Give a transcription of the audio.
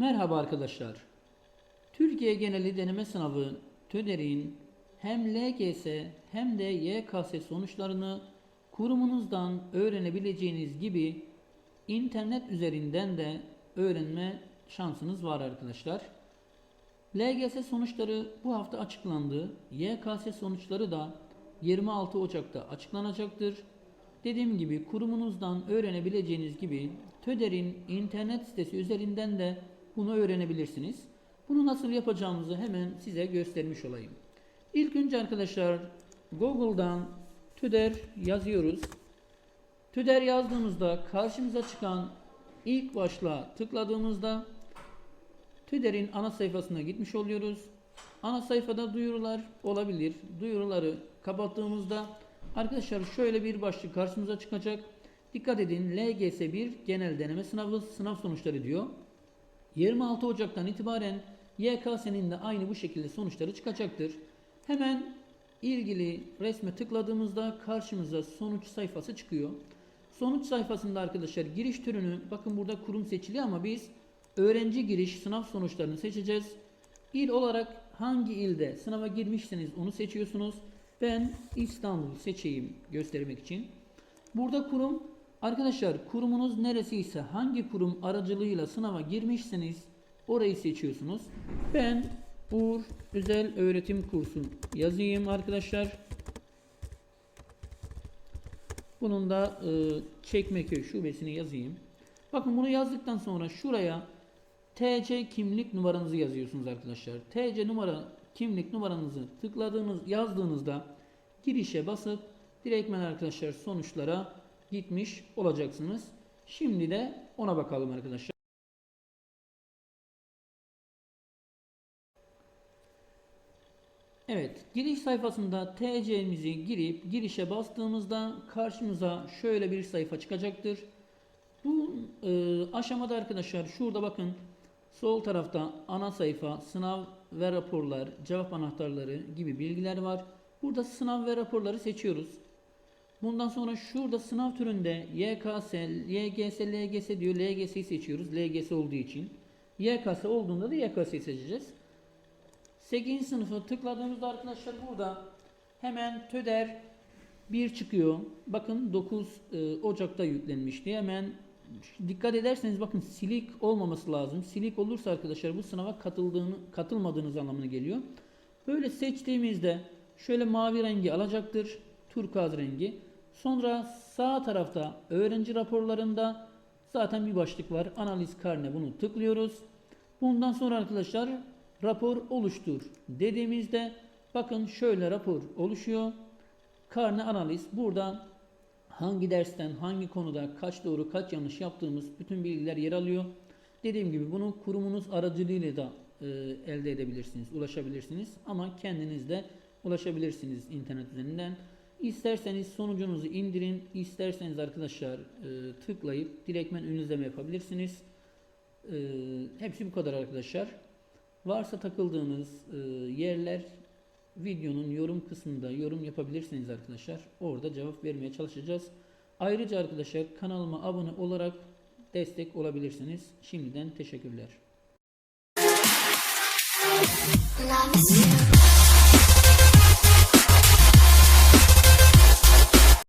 Merhaba arkadaşlar. Türkiye geneli deneme sınavı TÖDER'in hem LGS hem de YKS sonuçlarını kurumunuzdan öğrenebileceğiniz gibi internet üzerinden de öğrenme şansınız var arkadaşlar. LGS sonuçları bu hafta açıklandı. YKS sonuçları da 26 Ocak'ta açıklanacaktır. Dediğim gibi kurumunuzdan öğrenebileceğiniz gibi TÖDER'in internet sitesi üzerinden de bunu öğrenebilirsiniz. Bunu nasıl yapacağımızı hemen size göstermiş olayım. İlk önce arkadaşlar Google'dan TÖDER yazıyoruz. TÜDER yazdığımızda karşımıza çıkan ilk başlığa tıkladığımızda TÜDER'in ana sayfasına gitmiş oluyoruz. Ana sayfada duyurular olabilir. Duyuruları kapattığımızda arkadaşlar şöyle bir başlık karşımıza çıkacak. Dikkat edin LGS 1 genel deneme sınavı sınav sonuçları diyor. 26 Ocak'tan itibaren YKS'nin de aynı bu şekilde sonuçları çıkacaktır. Hemen ilgili resme tıkladığımızda karşımıza sonuç sayfası çıkıyor. Sonuç sayfasında arkadaşlar giriş türünü bakın burada kurum seçili ama biz öğrenci giriş sınav sonuçlarını seçeceğiz. İl olarak hangi ilde sınava girmişseniz onu seçiyorsunuz. Ben İstanbul seçeyim göstermek için. Burada kurum arkadaşlar kurumunuz neresiyse hangi kurum aracılığıyla sınava girmişseniz orayı seçiyorsunuz. Ben Uğur Özel Öğretim Kursu yazayım arkadaşlar. Bunun da e, Çekmeköy şubesini yazayım. Bakın bunu yazdıktan sonra şuraya TC kimlik numaranızı yazıyorsunuz arkadaşlar. TC numara kimlik numaranızı tıkladığınız yazdığınızda girişe basıp direktmen arkadaşlar sonuçlara gitmiş olacaksınız. Şimdi de ona bakalım arkadaşlar. Evet, giriş sayfasında TC'mizi girip girişe bastığımızda karşımıza şöyle bir sayfa çıkacaktır. Bu e, aşamada arkadaşlar şurada bakın sol tarafta ana sayfa, sınav ve raporlar, cevap anahtarları gibi bilgiler var. Burada sınav ve raporları seçiyoruz. Bundan sonra şurada sınav türünde YKS, YGS, LGS diyor. LGS'yi seçiyoruz. LGS olduğu için. YKS olduğunda da YKS'yi seçeceğiz. 8. sınıfı tıkladığımızda arkadaşlar burada hemen TÖDER 1 çıkıyor. Bakın 9 e, Ocak'ta yüklenmişti. Hemen dikkat ederseniz bakın silik olmaması lazım. Silik olursa arkadaşlar bu sınava katıldığını katılmadığınız anlamına geliyor. Böyle seçtiğimizde şöyle mavi rengi alacaktır. Turkuaz rengi. Sonra sağ tarafta öğrenci raporlarında zaten bir başlık var. Analiz karne bunu tıklıyoruz. Bundan sonra arkadaşlar rapor oluştur dediğimizde bakın şöyle rapor oluşuyor. Karne analiz buradan hangi dersten hangi konuda kaç doğru kaç yanlış yaptığımız bütün bilgiler yer alıyor. Dediğim gibi bunu kurumunuz aracılığıyla da e, elde edebilirsiniz, ulaşabilirsiniz ama kendiniz de ulaşabilirsiniz internet üzerinden. İsterseniz sonucunuzu indirin, isterseniz arkadaşlar e, tıklayıp direktmen ön yapabilirsiniz. E, hepsi bu kadar arkadaşlar. Varsa takıldığınız e, yerler videonun yorum kısmında yorum yapabilirsiniz arkadaşlar. Orada cevap vermeye çalışacağız. Ayrıca arkadaşlar kanalıma abone olarak destek olabilirsiniz. Şimdiden teşekkürler.